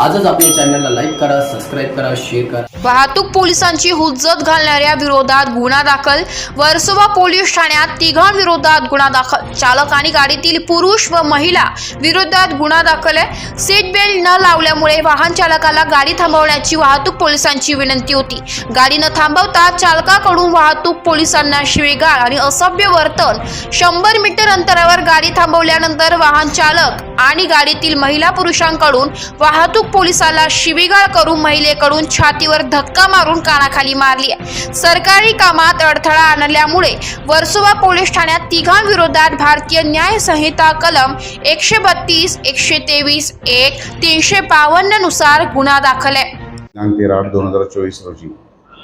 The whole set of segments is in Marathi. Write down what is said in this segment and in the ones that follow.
आजच आपल्या चॅनलला लाईक करा सबस्क्राईब करा शेअर करा. वाहतूक पोलिसांची हुज्जत घालणाऱ्या विरोधात गुन्हा दाखल. वर्सोवा पोलीस ठाण्यात तिघांविरोधात गुन्हा दाखल. चालक आणि गाडीतील पुरुष व महिला विरोधात गुन्हा दाखल आहे. सीट बेल्ट न लावल्यामुळे वाहन चालकाला गाडी थांबवण्याची वाहतूक पोलिसांची विनंती होती. गाडी न थांबवता चालकाकडून वाहतूक पोलिसांना शिवेगाळ आणि असभ्य वर्तन. शंभर मीटर अंतरावर गाडी थांबवल्यानंतर वाहन चालक आणि गाडीतील महिला पुरुषांकडून वाहतूक पोलिसाला शिवीगाळ करून महिलेकडून छातीवर धक्का मारून कानाखाली मारली आहे. सरकारी कामात अडथळा आणल्यामुळे वर्सोवा पोलीस ठाण्यात तिघांविरोधात भारतीय न्याय संहिता कलम एकशे बत्तीस एकशे तेवीस एक तीनशे बावन्ननुसार गुन्हा दाखल आहे. दिनांक तेरा आठ दोन हजार चोवीस रोजी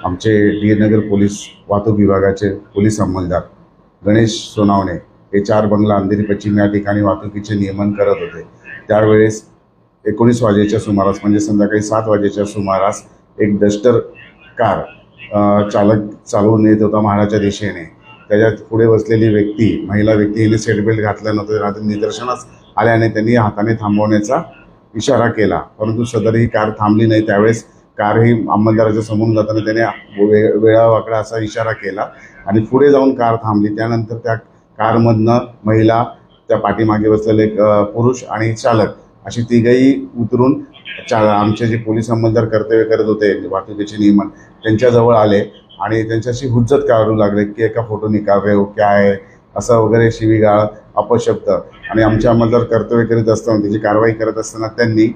आमचे डी नगर पोलीस वाहतूक विभागाचे पोलीस अंमलदार गणेश सोनावणे हे चार बंगला अंधेरी पश्चिम या ठिकाणी वाहतुकीचे नियमन करत होते. त्यावेळेस एकोणीस वाजेच्या सुमारास म्हणजे संध्याकाळी सात वाजेच्या सुमारास एक डस्टर कार चालक चालवून येत होता म्हाडाच्या दिशेने. त्याच्यात पुढे बसलेली व्यक्ती महिला व्यक्ती हिने सीटबेल्ट घातलं नव्हतं रात्री निदर्शनास आल्याने त्यांनी हाताने थांबवण्याचा इशारा केला. परंतु सदर ही कार थांबली नाही. त्यावेळेस कार ही अंमलदाराच्या समोरून जाताना त्याने वे वेळा वाकडा असा इशारा केला आणि पुढे जाऊन कार थांबली. त्यानंतर त्या कारमधनं महिला त्या पाठीमागे बसलेले एक, पुरुष आणि चालक अशी तिघही उतरून चा आमचे जे पोलीस अंमलदार कर्तव्य करत होते वाहतुकीचे नियमन त्यांच्याजवळ आले आणि त्यांच्याशी हुज्जत काढू लागले की एका फोटो निकावे हो क्या आहे असं वगैरे शिवीगाळ अपशब्द. आणि आमचे अंमलदार कर्तव्य करीत असताना त्याची कारवाई करत असताना त्यांनी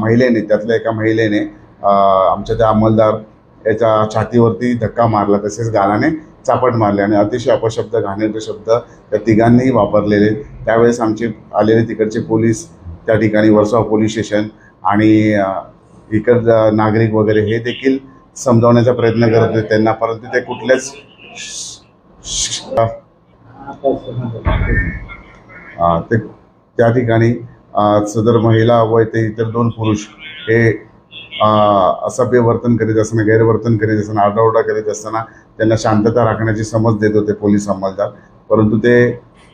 महिलेने त्यातल्या एका महिलेने आमच्या त्या अंमलदार याच्या छातीवरती धक्का मारला तसेच गालाने चापट मारले आणि अतिशय अपशब्द घाणेरडे शब्द त्या तिघांनीही वापरलेले. त्यावेळेस आमचे आलेले तिकडचे पोलीस त्या ठिकाणी वर्सोवा पोलीस स्टेशन आणि इतर इकड नागरिक वगैरे हे देखील समजावण्याचा प्रयत्न करत होते त्यांना. परंतु ते कुठल्याच ते त्या ठिकाणी सदर महिला व ते इतर दोन पुरुष हे असभ्य वर्तन करीत असताना गैरवर्तन करीत असताना आरडाओरडा करीत असताना त्यांना शांतता राखण्याची समज देत होते पोलीस अंमलदार. परंतु ते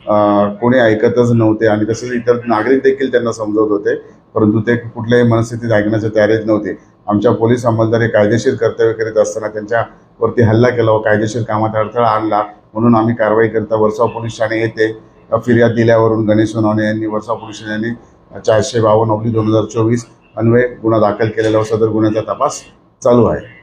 कोणी ऐकतच नव्हते आणि तसेच इतर नागरिक देखील त्यांना समजवत होते परंतु ते कुठल्याही मनस्थितीत ऐकण्याच्या तयारीत नव्हते. आमच्या पोलीस अंमलदारी कायदेशीर कर्तव्य करीत असताना त्यांच्यावरती हल्ला केला व कायदेशीर कामात अडथळा आणला म्हणून आम्ही कारवाई करता वर्षा पोलीस ठाणे येथे फिर्याद दिल्यावरून गणेश सोनवणे यांनी वर्षा पोलीस ठाण्याने चारशे बावन्न अब्ली दोन हजार चोवीस अन्वये गुन्हा दाखल केलेला व सदर गुन्ह्याचा तपास चालू आहे.